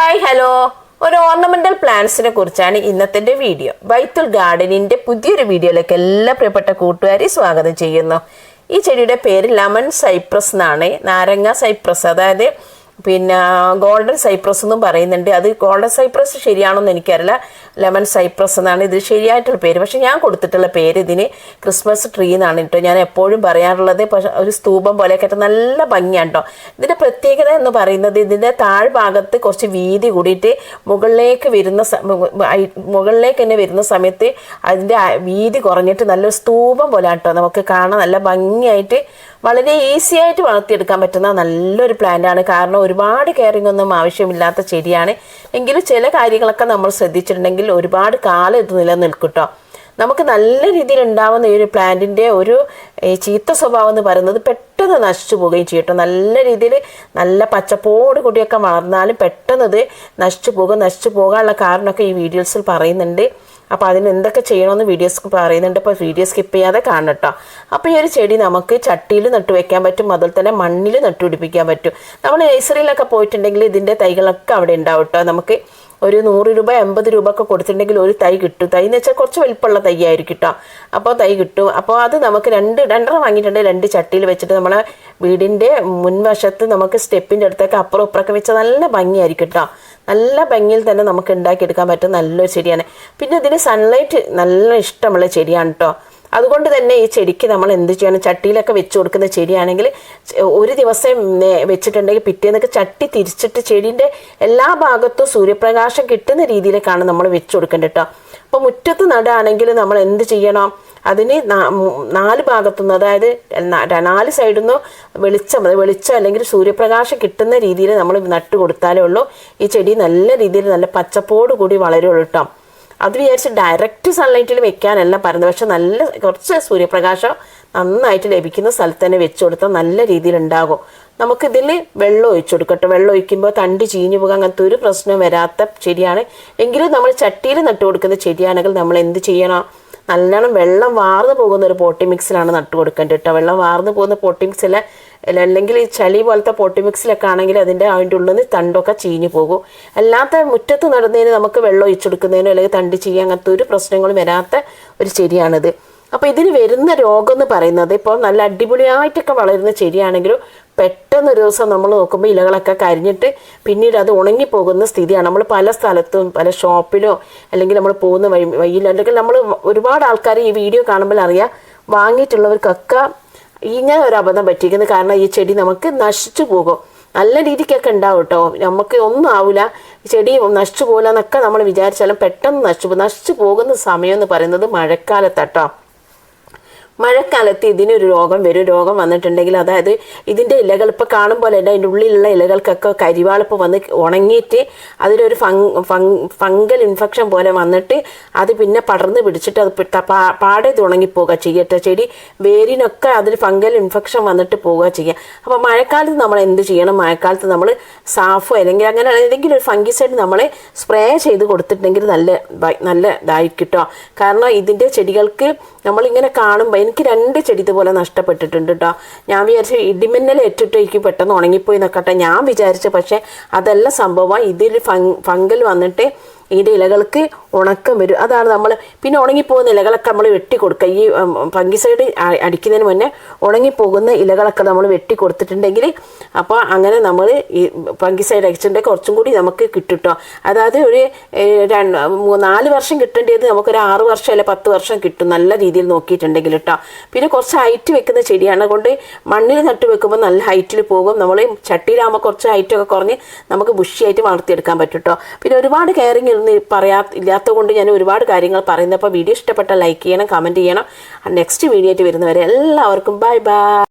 Hi hello ഒരു ornamental പ്ലാന്റ്സിനെ കുറിച്ചാണ് ഇന്നത്തെ വീഡിയോ. വൈത്തുൽ ഗാർഡനിന്റെ പുതിയൊരു വീഡിയോയിലേക്ക് എല്ലാ പ്രിയപ്പെട്ട കൂട്ടുകാരെ സ്വാഗതം ചെയ്യുന്നു. ഈ ചെടിയുടെ പേര് ലെമൺ സൈപ്രസ് എന്നാണ്. നാരങ്ങ സൈപ്രസ്. അതായത് പിന്നെ ഗോൾഡൻ സൈപ്രസ് എന്നും പറയുന്നുണ്ട്. അത് ഗോൾഡൻ സൈപ്രസ് ശരിയാണെന്ന് എനിക്കറിയില്ല. ലെമൺ സൈപ്രസ് എന്നാണ്. ഇത് ശരിയായിട്ടുള്ള പേര്. പക്ഷെ ഞാൻ കൊടുത്തിട്ടുള്ള പേര് ഇതിന് ക്രിസ്മസ് ട്രീ എന്നാണ് കേട്ടോ. ഞാൻ എപ്പോഴും പറയാറുള്ളത്. പക്ഷെ ഒരു സ്തൂപം പോലെയൊക്കെ നല്ല ഭംഗിയാണ് കേട്ടോ. ഇതിന്റെ പ്രത്യേകത എന്ന് പറയുന്നത് ഇതിന്റെ താഴ്ഭാഗത്ത് കുറച്ച് വീതി കൂടിയിട്ട് മുകളിലേക്ക് വരുന്ന മുകളിലേക്ക് തന്നെ വരുന്ന സമയത്ത് അതിന്റെ വീതി കുറഞ്ഞിട്ട് നല്ലൊരു സ്തൂപം പോലെ കേട്ടോ. നമുക്ക് കാണാൻ നല്ല ഭംഗിയായിട്ട് വളരെ ഈസി ആയിട്ട് വളർത്തിയെടുക്കാൻ പറ്റുന്ന നല്ലൊരു പ്ലാന്റ് ആണ്. കാരണം ഒരുപാട് കെയറിംഗ് ഒന്നും ആവശ്യമില്ലാത്ത ചെടിയാണ്. എങ്കിലും ചില കാര്യങ്ങളൊക്കെ നമ്മൾ ശ്രദ്ധിച്ചിട്ടുണ്ടെങ്കിൽ ഒരുപാട് കാലം ഇത് നിലനിൽക്കും കേട്ടോ നമുക്ക് നല്ല രീതിയിൽ ഉണ്ടാവുന്ന ഈ ഒരു പ്ലാന്റിന്റെ ഒരു ചീത്ത സ്വഭാവം എന്ന് പറയുന്നത് പെട്ടെന്ന് നശിച്ചു പോവുകയും ചെയ്യും നല്ല രീതിയിൽ നല്ല പച്ചപ്പോട് കൂടിയൊക്കെ വളർന്നാലും പെട്ടെന്ന് ഇത് നശിച്ചു പോകും നശിച്ചു പോകാനുള്ള കാരണമൊക്കെ ഈ വീഡിയോസിൽ പറയുന്നുണ്ട്. അപ്പോൾ അതിന് എന്തൊക്കെ ചെയ്യണമെന്ന് വീഡിയോസ് പറയുന്നുണ്ട്. അപ്പോൾ വീഡിയോ സ്കിപ്പ് ചെയ്യാതെ കാണട്ടോ അപ്പോൾ ഈ ഒരു ചെടി നമുക്ക് ചട്ടിയിൽ നട്ടു വെക്കാൻ പറ്റും അതുപോലെ തന്നെ മണ്ണിൽ നട്ടുപിടിപ്പിക്കാൻ പറ്റും. നമ്മൾ നഴ്സറിയിലൊക്കെ പോയിട്ടുണ്ടെങ്കിൽ ഇതിന്റെ തൈകളൊക്കെ അവിടെ ഉണ്ടാവും കേട്ടോ നമുക്ക് ഒരു നൂറ് രൂപ എൺപത് രൂപ ഒക്കെ കൊടുത്തിട്ടുണ്ടെങ്കിൽ ഒരു തൈ കിട്ടും. തൈ എന്ന് വെച്ചാൽ കുറച്ച് വലിപ്പമുള്ള തൈ ആയിരിക്കും കേട്ടോ അപ്പോൾ തൈ കിട്ടും. അപ്പോൾ അത് നമുക്ക് രണ്ട് രണ്ടെണ്ണം വാങ്ങിയിട്ടുണ്ട്. രണ്ട് ചട്ടിയിൽ വെച്ചിട്ട് നമ്മളെ വീടിന്റെ മുൻവശത്ത് നമുക്ക് സ്റ്റെപ്പിന്റെ അടുത്തൊക്കെ അപ്പുറം ഇപ്പുറമൊക്കെ വെച്ചാൽ നല്ല ഭംഗിയായിരിക്കും കേട്ടോ നല്ല ഭംഗിയിൽ തന്നെ നമുക്ക് ഉണ്ടാക്കിയെടുക്കാൻ പറ്റും നല്ലൊരു ചെടിയാണ്. പിന്നെ ഇതിന് സൺലൈറ്റ് നല്ല ഇഷ്ടമുള്ള ചെടിയാണ് കേട്ടോ അതുകൊണ്ട് തന്നെ ഈ ചെടിക്ക് നമ്മൾ എന്ത് ചെയ്യണം? ചട്ടിയിലൊക്കെ വെച്ച് കൊടുക്കുന്ന ചെടിയാണെങ്കിൽ ഒരു ദിവസം വെച്ചിട്ടുണ്ടെങ്കിൽ പിറ്റേന്നൊക്കെ ചട്ടി തിരിച്ചിട്ട് ചെടീന്റെ എല്ലാ ഭാഗത്തും സൂര്യപ്രകാശം കിട്ടുന്ന രീതിയിലേക്കാണ് നമ്മൾ വെച്ച് കൊടുക്കേണ്ടത് കേട്ടോ അപ്പോൾ മുറ്റത്ത് നടുകയാണെങ്കിൽ നമ്മൾ എന്ത് ചെയ്യണം? അതിന് നാല് ഭാഗത്തുനിന്ന് അതായത് നാല് സൈഡിൽ നിന്ന് വെളിച്ചം വെളിച്ചം അല്ലെങ്കിൽ സൂര്യപ്രകാശം കിട്ടുന്ന രീതിയിൽ നമ്മൾ നട്ട് കൊടുത്താലേ ഉള്ളൂ. ഈ ചെടി നല്ല രീതിയിൽ നല്ല പച്ചപ്പോട് കൂടി വളരുള്ളൂ കേട്ടോ അത് വിചാരിച്ച് ഡയറക്റ്റ് സൺലൈറ്റിൽ വെക്കാനല്ല പറയുന്നത്. പക്ഷെ നല്ല കുറച്ച് സൂര്യപ്രകാശം നന്നായിട്ട് ലഭിക്കുന്ന സ്ഥലത്ത് തന്നെ വെച്ച് കൊടുത്താൽ നല്ല രീതിയിൽ ഉണ്ടാകും. നമുക്കിതിൽ വെള്ളം ഒഴിച്ചു കൊടുക്കട്ടെ വെള്ളം ഒഴിക്കുമ്പോൾ തണ്ട് ചീഞ്ഞു പോകാൻ അങ്ങനത്തെ ഒരു പ്രശ്നം വരാത്ത ചെടിയാണ്. എങ്കിലും നമ്മൾ ചട്ടിയിൽ നട്ടു കൊടുക്കുന്ന ചെടിയാണെങ്കിൽ നമ്മൾ എന്ത് ചെയ്യണം? നല്ലോണം വെള്ളം വാർന്നു പോകുന്ന ഒരു പോട്ടി മിക്സിലാണ് നട്ടു കൊടുക്കേണ്ടത് കേട്ടോ. വെള്ളം വാർന്നു പോകുന്ന പോട്ടി മിക്സിൽ അല്ലെങ്കിൽ ഈ ചളി പോലത്തെ പോട്ടി മിക്സിലൊക്കെ ആണെങ്കിൽ അതിന്റെ അതിന്റെ ഉള്ളിൽ നിന്ന് തണ്ടൊക്കെ ചീഞ്ഞു പോകും. അല്ലാത്ത മുറ്റത്ത് നടുന്നതിന് നമുക്ക് വെള്ളം ഒഴിച്ചെടുക്കുന്നതിനോ അല്ലെങ്കിൽ തണ്ട് ചെയ്യുക അങ്ങനത്തെ ഒരു പ്രശ്നങ്ങളും വരാത്ത ഒരു ചെടിയാണിത്. അപ്പോൾ ഇതിന് വരുന്ന രോഗം എന്ന് പറയുന്നത് ഇപ്പോൾ നല്ല അടിപൊളിയായിട്ടൊക്കെ വളരുന്ന ചെടിയാണെങ്കിലും പെട്ടെന്ന് ഒരു ദിവസം നമ്മൾ നോക്കുമ്പോൾ ഇലകളൊക്കെ കരിഞ്ഞിട്ട് പിന്നീട് അത് ഉണങ്ങിപ്പോകുന്ന സ്ഥിതിയാണ്. നമ്മൾ പല സ്ഥലത്തും പല ഷോപ്പിലോ അല്ലെങ്കിൽ നമ്മൾ പോകുന്ന വഴി വഴിയിലോ അല്ലെങ്കിൽ നമ്മൾ ഒരുപാട് ആൾക്കാർ ഈ വീഡിയോ കാണുമ്പോൾ അറിയാം വാങ്ങിയിട്ടുള്ളവർക്കൊക്കെ ഇങ്ങനെ ഒരു അബദ്ധം പറ്റിയിരിക്കുന്നത് കാരണം ഈ ചെടി നമുക്ക് നശിച്ചു പോകും. നല്ല രീതിക്കൊക്കെ ഉണ്ടാവും കേട്ടോ നമുക്ക് ഒന്നും ആവില്ല ചെടി നശിച്ചു പോകില്ല എന്നൊക്കെ നമ്മൾ വിചാരിച്ചാലും പെട്ടെന്ന് നശിച്ചു പോകും. നശിച്ചു പോകുന്ന സമയം എന്ന് പറയുന്നത് മഴക്കാലത്തട്ടോ മഴക്കാലത്ത് ഇതിനൊരു രോഗം വരും. രോഗം വന്നിട്ടുണ്ടെങ്കിൽ അതായത് ഇതിന്റെ ഇലകൾ ഇപ്പോൾ കാണുമ്പോൾ തന്നെ അതിന്റെ ഉള്ളിലുള്ള ഇലകൾക്കൊക്കെ കരിവാളിപ്പ് വന്ന് ഉണങ്ങിയിട്ട് അതിലൊരു ഫംഗൽ ഇൻഫെക്ഷൻ പോലെ വന്നിട്ട് അത് പിന്നെ പടർന്ന് പിടിച്ചിട്ട് അത് പാടെ ഉണങ്ങിപ്പോവുക ചെയ്യട്ടെ ചെടി വേരിനൊക്കെ അതിൽ ഫംഗൽ ഇൻഫെക്ഷൻ വന്നിട്ട് പോവുക ചെയ്യുക അപ്പോൾ മഴക്കാലത്ത് നമ്മൾ എന്ത് ചെയ്യണം? മഴക്കാലത്ത് നമ്മൾ സാഫോ അല്ലെങ്കിൽ അങ്ങനെ ഏതെങ്കിലും ഒരു ഫംഗിസൈഡ് നമ്മൾ സ്പ്രേ ചെയ്ത് കൊടുത്തിട്ടുണ്ടെങ്കിൽ നല്ല നല്ല ഇതായിരിക്കും കേട്ടോ കാരണം ഇതിന്റെ ചെടികൾക്ക് നമ്മളിങ്ങനെ കാണുമ്പോൾ എനിക്ക് രണ്ട് ചെടി ഇതുപോലെ നഷ്ടപ്പെട്ടിട്ടുണ്ട് കേട്ടോ ഞാൻ വിചാരിച്ചു ഇടിമിന്നൽ ഏറ്റിട്ട് എനിക്ക് പെട്ടെന്ന് ഉണങ്ങിപ്പോയി എന്നൊക്കെ ഞാൻ വിചാരിച്ചു പക്ഷേ അതെല്ലാം സംഭവം. ഇതിൽ ഫംഗൽ വന്നിട്ട് ഇതിന്റെ ഇലകൾക്ക് ഉണക്കം വരും. അതാണ് നമ്മൾ പിന്നെ ഉണങ്ങിപ്പോകുന്ന ഇലകളൊക്കെ നമ്മൾ വെട്ടി കൊടുക്കുക ഈ ഫംഗിസൈഡ് അടിക്കുന്നതിന് മുന്നേ ഉണങ്ങിപ്പോകുന്ന ഇലകളൊക്കെ നമ്മൾ വെട്ടി കൊടുത്തിട്ടുണ്ടെങ്കിൽ അപ്പോൾ അങ്ങനെ നമ്മൾ ഈ ഫംഗിസൈഡ് അടിച്ചിട്ടുണ്ടെങ്കിൽ കുറച്ചും കൂടി നമുക്ക് കിട്ടും കേട്ടോ അതായത് ഒരു രണ്ട് നാല് വർഷം കിട്ടേണ്ടത് നമുക്കൊരു ആറ് വർഷം അല്ലെ പത്ത് വർഷം കിട്ടും നല്ല രീതിയിൽ നോക്കിയിട്ടുണ്ടെങ്കിൽ കേട്ടോ പിന്നെ കുറച്ച് ഹൈറ്റ് വെക്കുന്ന ചെടിയാണ്. അതുകൊണ്ട് മണ്ണിൽ നട്ട് വെക്കുമ്പോൾ നല്ല ഹൈറ്റിൽ പോകും. നമ്മൾ ചട്ടിയിലാകുമ്പോൾ കുറച്ച് ഹൈറ്റൊക്കെ കുറഞ്ഞ് നമുക്ക് ബുഷിയായിട്ട് വളർത്തിയെടുക്കാൻ പറ്റും കേട്ടോ പിന്നെ ഒരുപാട് കെയറിങ് ഒന്നും പറയാ ഇല്ലാത്തത് കൊണ്ട് ഞാൻ ഒരുപാട് കാര്യങ്ങൾ പറയുന്നത് അപ്പോൾ വീഡിയോ ഇഷ്ടപ്പെട്ട ലൈക്ക് ചെയ്യണം കമന്റ് ചെയ്യണം. നെക്സ്റ്റ് വീഡിയോ ആയിട്ട് വരുന്നവരെ എല്ലാവർക്കും ബൈ ബൈ